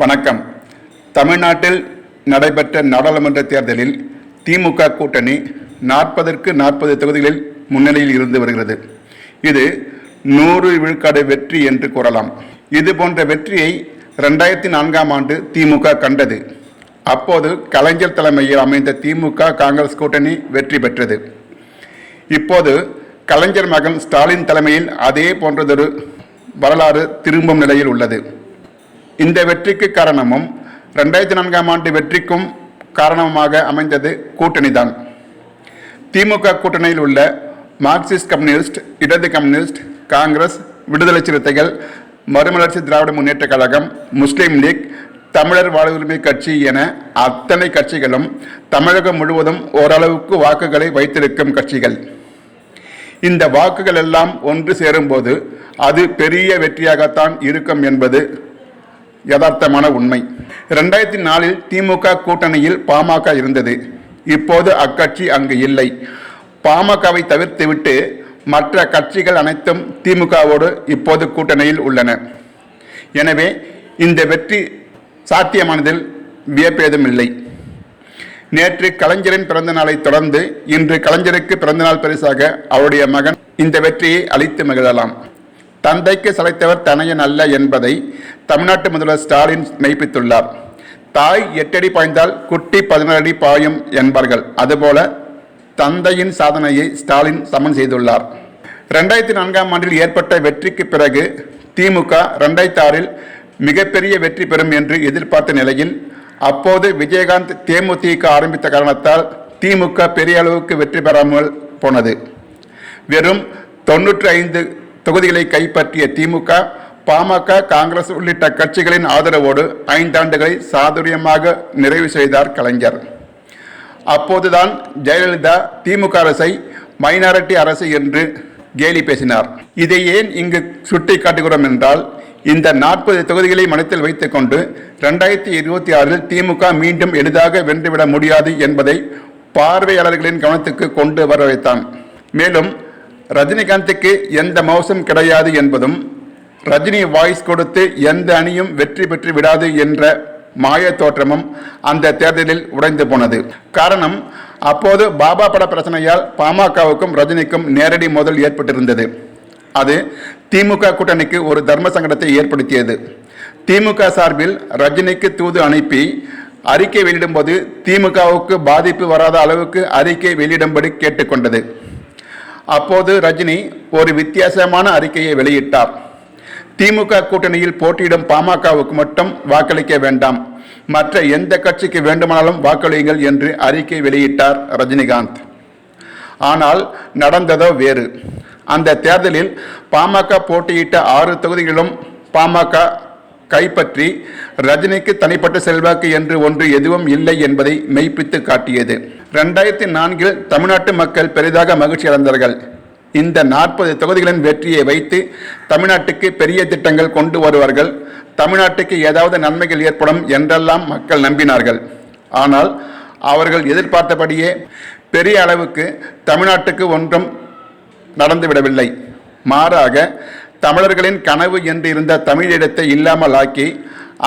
வணக்கம். தமிழ்நாட்டில் நடைபெற்ற நாடாளுமன்ற தேர்தலில் திமுக கூட்டணி நாற்பதற்கு நாற்பது தொகுதிகளில் முன்னிலையில் இருந்து வருகிறது. இது நூறு விழுக்காடு வெற்றி என்று கூறலாம். இது போன்ற வெற்றியை ரெண்டாயிரத்தி நான்காம் ஆண்டு திமுக கண்டது. அப்போது கலைஞர் தலைமையில் அமைந்த திமுக காங்கிரஸ் கூட்டணி வெற்றி பெற்றது. இப்போது கலைஞர் மகன் ஸ்டாலின் தலைமையில் அதே போன்றதொரு வரலாறு திரும்பும் நிலையில் உள்ளது. இந்த வெற்றிக்கு காரணமும் ரெண்டாயிரத்தி நான்காம் ஆண்டு வெற்றிக்கும் காரணமாக அமைந்தது கூட்டணிதான் திமுக கூட்டணியில் உள்ள மார்க்சிஸ்ட் கம்யூனிஸ்ட் இடது கம்யூனிஸ்ட் காங்கிரஸ் விடுதலை சிறுத்தைகள் மறுமலர்ச்சி திராவிட முன்னேற்ற கழகம் முஸ்லீம் லீக் தமிழர் வாழ்வுரிமை கட்சி என அத்தனை கட்சிகளும் தமிழகம் முழுவதும் ஓரளவுக்கு வாக்குகளை வைத்திருக்கும் கட்சிகள். இந்த வாக்குகள் எல்லாம் ஒன்று சேரும்போது அது பெரிய வெற்றியாகத்தான் இருக்கும் என்பது யதார்த்தமான உண்மை. ரெண்டாயிரத்தி நாலில் திமுக கூட்டணியில் பாமக இருந்தது. இப்போது அக்கட்சி அங்கு இல்லை. பாமகவை தவிர்த்துவிட்டு மற்ற கட்சிகள் அனைத்தும் திமுகவோடு இப்போது கூட்டணியில் உள்ளன. எனவே இந்த வெற்றி சாத்தியமானதில் வியப்பேதும் இல்லை நேற்று கலைஞரின் பிறந்த நாளை தொடர்ந்து இன்று கலைஞருக்கு பிறந்தநாள் பரிசாக அவருடைய மகன் இந்த வெற்றியை அளித்து மகிழலாம். தந்தைக்கு சளைத்தவர் தனையன் அல்ல என்பதை தமிழ்நாட்டு முதல்வர் ஸ்டாலின் மெய்ப்பித்துள்ளார். தாய் எட்டடி பாய்ந்தால் குட்டி பதினாறு அடி பாயும் என்பார்கள். அதுபோல தந்தையின் சாதனையை ஸ்டாலின் சமன் செய்துள்ளார். ரெண்டாயிரத்தி நான்காம் ஆண்டில் ஏற்பட்ட வெற்றிக்கு பிறகு திமுக ரெண்டாயிரத்தி ஆறில் மிகப்பெரிய வெற்றி பெறும் என்று எதிர்பார்த்த நிலையில் அப்போது விஜயகாந்த் தேமுதிக ஆரம்பித்த காரணத்தால் திமுக பெரிய அளவுக்கு வெற்றி பெறாமல் போனது. வெறும் தொன்னூற்றி ஐந்து தொகுதிகளை கைப்பற்றிய திமுக பாமக காங்கிரஸ் உள்ளிட்ட கட்சிகளின் ஆதரவோடு ஐந்தாண்டுகளை சாதுரியமாக நிறைவு செய்தார் கலைஞர். அப்போதுதான் ஜெயலலிதா திமுக அரசை மைனாரிட்டி அரசு என்று கேலி பேசினார். இதை ஏன் இங்கு சுட்டி காட்டுகிறோம் என்றால் இந்த நாற்பது தொகுதிகளை மனத்தில் வைத்துக்கொண்டு ரெண்டாயிரத்தி இருபத்தி ஆறில் திமுக மீண்டும் எளிதாக வென்றுவிட முடியாது என்பதை பார்வையாளர்களின் கவனத்துக்கு கொண்டு வர வைத்தான் மேலும் ரஜினிகாந்துக்கு எந்த மோசம் கிடையாது என்பதும் ரஜினி வாய்ஸ் கொடுத்து எந்த அணியும் வெற்றி பெற்று விடாது என்ற மாய தோற்றமும் அந்த தேர்தலில் உடைந்து போனது. காரணம் அப்போது பாபா பட பிரச்சனையால் பாமகவுக்கும் ரஜினிக்கும் நேரடி மோதல் ஏற்பட்டிருந்தது. அது திமுக கூட்டணிக்கு ஒரு தர்ம சங்கடத்தை ஏற்படுத்தியது. திமுக சார்பில் ரஜினிக்கு தூது அனுப்பி அறிக்கை வெளியிடும்போது திமுகவுக்கு பாதிப்பு வராத அளவுக்கு அறிக்கை வெளியிடும்படி கேட்டுக்கொண்டது. அப்போது ரஜினி ஒரு வித்தியாசமான அறிக்கையை வெளியிட்டார். திமுக கூட்டணியில் போட்டியிடும் பாமகவுக்கு மட்டும் வாக்களிக்க வேண்டாம். மற்ற எந்த கட்சிக்கு வேண்டுமானாலும் வாக்களியுங்கள் என்று அறிக்கை வெளியிட்டார் ரஜினிகாந்த். ஆனால் நடந்ததோ வேறு. அந்த தேர்தலில் பாமக போட்டியிட்ட ஆறு தொகுதிகளிலும் பாமக கைப்பற்றி ரஜினிக்கு தனிப்பட்ட செல்வாக்கு என்று ஒன்று எதுவும் இல்லை என்பதை மெய்ப்பித்து காட்டியது. ரெண்டாயிரத்தி நான்கில் தமிழ்நாட்டு மக்கள் பெரிதாக மகிழ்ச்சி அடைந்தார்கள். இந்த நாற்பது தொகுதிகளின் வெற்றியை வைத்து தமிழ்நாட்டுக்கு பெரிய திட்டங்கள் கொண்டு வருவார்கள். தமிழ்நாட்டுக்கு ஏதாவது நன்மைகள் ஏற்படும் என்றெல்லாம் மக்கள் நம்பினார்கள். ஆனால் அவர்கள் எதிர்பார்த்தபடியே பெரிய அளவுக்கு தமிழ்நாட்டுக்கு ஒன்றும் நடந்துவிடவில்லை. மாறாக தமிழர்களின் கனவு என்று இருந்த தமிழிடத்தை இல்லாமல் ஆக்கி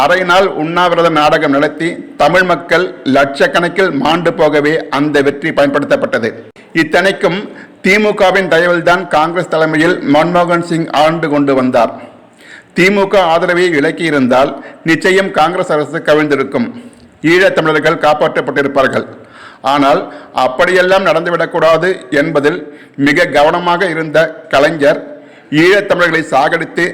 அரை நாள் உண்ணாவிரத நாடகம் நடத்தி தமிழ் மக்கள் லட்சக்கணக்கில் மாண்டு போகவே அந்த வெற்றி பயன்படுத்தப்பட்டது. இத்தனைக்கும் திமுகவின் தயவில்தான் காங்கிரஸ் தலைமையில் மன்மோகன் சிங் ஆண்டு கொண்டு வந்தார். திமுக ஆதரவை விலக்கியிருந்தால் நிச்சயம் காங்கிரஸ் அரசு கவிழ்ந்திருக்கும். ஈழத் தமிழர்கள் காப்பாற்றப்பட்டிருப்பார்கள். ஆனால் அப்படியெல்லாம் நடந்துவிடக்கூடாது என்பதில் மிக கவனமாக இருந்த கலைஞர் ஈழத்தமிழர்களை சாகடித்து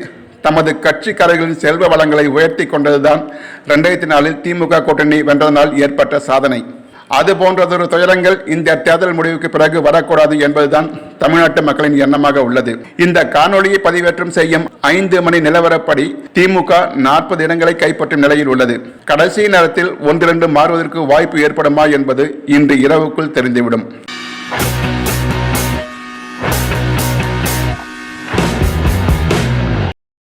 தமது கட்சிக்காரர்களின் செல்வ வளங்களை உயர்த்தி கொண்டதுதான் ரெண்டாயிரத்தி நாலில் திமுக கூட்டணி வென்றதனால் ஏற்பட்ட சாதனை. அது போன்றதொரு துயரங்கள் இந்த தேர்தல் முடிவுக்கு பிறகு வரக்கூடாது என்பதுதான் தமிழ்நாட்டு மக்களின் எண்ணமாக உள்ளது. இந்த காணொளியை பதிவேற்றம் செய்யும் ஐந்து மணி நிலவரப்படி திமுக நாற்பது இடங்களை கைப்பற்றும் நிலையில் உள்ளது. கடைசி நேரத்தில் ஒன்றிரண்டு மாறுவதற்கு வாய்ப்பு ஏற்படுமா என்பது இன்று இரவுக்குள் தெரிந்துவிடும்.